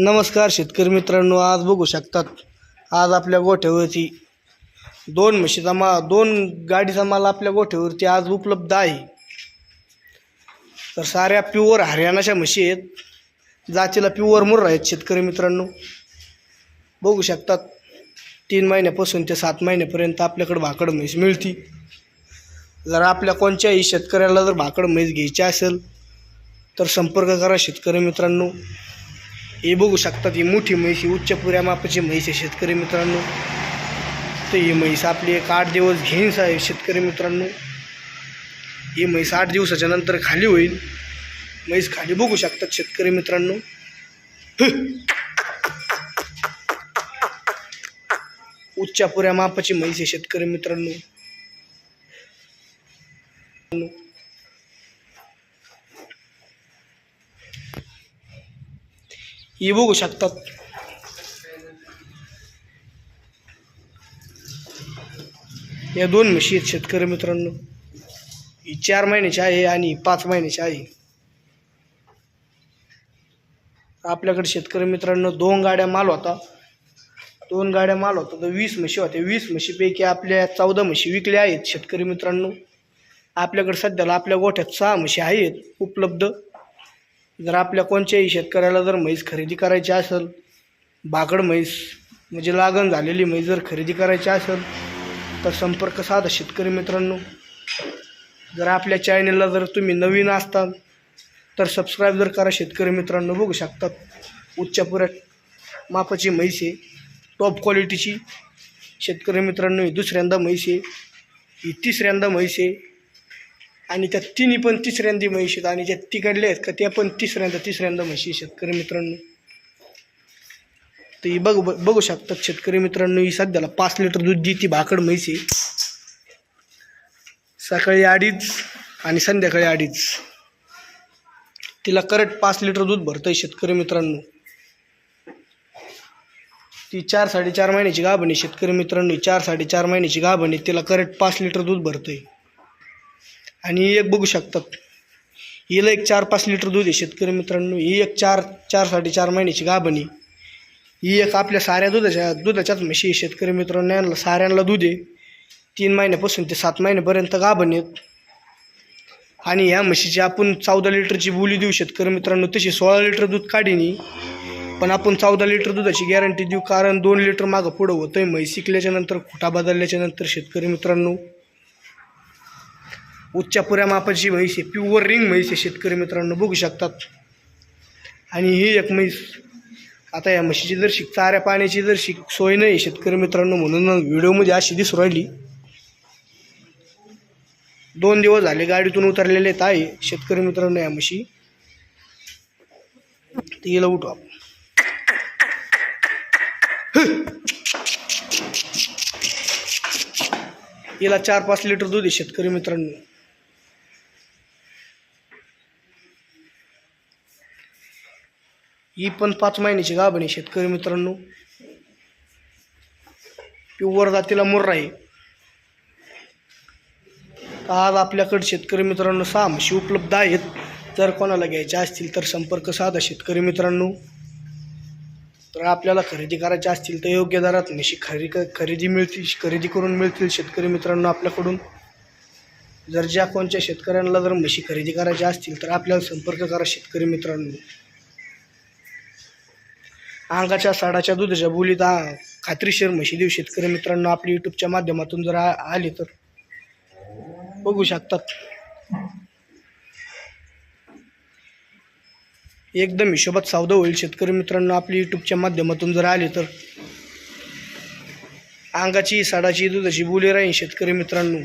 नमस्कार शेतकरी मित्रांनो आज बघू शकतात. आज आपल्या गोठ्यावरती दोन म्हशीचा माल दोन गाडीचा माल आपल्या गोठ्यावरती आज उपलब्ध आहे. तर साऱ्या प्युअर हरियाणाच्या म्हशी आहेत. जातीला प्युअर मुर्रा आहेत शेतकरी मित्रांनो. बघू शकतात तीन महिन्यापासून ते सात महिन्यापर्यंत आपल्याकडे भाकड म्हैस मिळती. जर आपल्या कोणत्याही शेतकऱ्याला जर भाकड म्हैस घ्यायची असेल तर संपर्क करा शेतकरी मित्रांनो. हे बघू शकतात ही मोठी म्हैस ही उच्च पुऱ्या मापाची म्हैस आहे शेतकरी मित्रांनो. तर ही म्हैस आपली एक आठ दिवस घेईन आहे शेतकरी मित्रांनो. ही म्हैस आठ दिवसाच्या नंतर खाली होईल. म्हैस खाली बघू शकतात शेतकरी मित्रांनो. उच्च पुऱ्या मापाची म्हैस आहे शेतकरी मित्रांनो. ही बघू शकतात. या दोन म्हशी आहेत शेतकरी मित्रांनो. ही चार महिन्याची आहे आणि ही पाच महिन्याची आहे. आपल्याकडे शेतकरी मित्रांनो दोन गाड्या माल होता. दोन गाड्या माल होता तर वीस म्हशी होत्या. वीस म्हशीपैकी आपल्या चौदा म्हशी विकल्या आहेत शेतकरी मित्रांनो. आपल्याकडे सध्याला आपल्या गोठ्यात सहा म्हशी आहेत उपलब्ध. जर आपल्या कोणत्याही शेतकऱ्याला जर म्हैस खरेदी करायची असेल बागड म्हैस म्हणजे लागण झालेली म्हैस जर खरेदी करायची असेल तर संपर्क साधा शेतकरी मित्रांनो. जर आपल्या चॅनलला जर तुम्ही नवीन असताल तर सबस्क्राईब जर करा शेतकरी मित्रांनो बघू शकतात उच्चपुऱ्या मापाची म्हैस आहे. टॉप क्वालिटीची शेतकरी मित्रांनो ही दुसऱ्यांदा म्हैस आहे. ही तिसऱ्यांदा म्हैस आहे. आणि त्या तिन्ही पण तिसऱ्यांदा म्हैशी आहेत. आणि ज्या तिकडले आहेत का त्या पण तिसऱ्यांदा तिसऱ्यांदा म्हशी शेतकरी मित्रांनो. तर ही बघ बघू शकतात शेतकरी मित्रांनो ही सध्याला पाच लिटर दूध देते भाकड म्हैस आहे. सकाळी अडीच आणि संध्याकाळी अडीच. तिला करेक्ट पाच लिटर दूध भरतंय शेतकरी मित्रांनो. ती चार साडेचार महिन्याची गाभणी आहे शेतकरी मित्रांनो. चार साडेचार महिन्याची गाभणी आहे तिला करेक्ट पाच लिटर दूध भरतंय. आणि एक बघू शकतात. हिला एक चार पाच लिटर दूध आहे शेतकरी मित्रांनो. ही एक चार चार साडेचार महिन्याची गाभणी ही एक आपल्या साऱ्या दुधाच्या दुधाच्याच म्हशी शेतकरी मित्रांनो. यांना साऱ्यांना दूध आहे. तीन महिन्यापासून ते सात महिन्यापर्यंत गाभण आहेत. आणि ह्या म्हशीची आपण चौदा लिटरची बोली देऊ शेतकरी मित्रांनो. तशी सोळा लिटर दूध काढीनी पण आपण चौदा लिटर दुधाची गॅरंटी देऊ. कारण दोन लिटर मागं पुढं होतं आहे म्हैस शिकल्याच्यानंतर खुटा खोटा शेतकरी मित्रांनो. उच्च पुऱ्या मापाची म्हैस आहे. प्युअर रिंग म्हैस आहे शेतकरी मित्रांनो. बघू शकतात. आणि ही एक म्हैस आता या म्हशीची जर शिक चाऱ्या पाण्याची जर शिक सोय नाही शेतकरी मित्रांनो म्हणून व्हिडिओमध्ये अशी दिसू राहिली. दोन दिवस झाले गाडीतून उतरलेले ताई आहे शेतकरी मित्रांनो या म्हशी. तर हिला उठवा. हिला चार पाच लिटर दूध आहे शेतकरी मित्रांनो. ही पण पाच महिन्याची गाभण आहे शेतकरी मित्रांनो. प्युअर जातीला मुर्रा आहे. आज आपल्याकडे शेतकरी मित्रांनो सहा म्हशी उपलब्ध आहेत. जर कोणाला घ्यायच्या असतील तर संपर्क साधा शेतकरी मित्रांनो. तर आपल्याला खरेदी करायच्या असतील तर योग्य दरात म्हशी खरेदी खरेदी मिळतील खरेदी करून मिळतील शेतकरी मित्रांनो आपल्याकडून. जर ज्या कोणत्या शेतकऱ्यांना जर म्हशी खरेदी करायच्या असतील तर आपल्याला संपर्क करा शेतकरी मित्रांनो. अंगाच्या साडाच्या दुधाच्या बोलीत आ खात्रीशीर म्हशी देऊ शेतकरी मित्रांनो आपल्या यूट्यूबच्या माध्यमातून जर आले तर. बघू शकतात. एकदम हिशोबात सावध होईल शेतकरी मित्रांनो आपल्या यूट्यूबच्या माध्यमातून जर आले तर. अंगाची साडाची दुधाची बोली राहील शेतकरी मित्रांनो.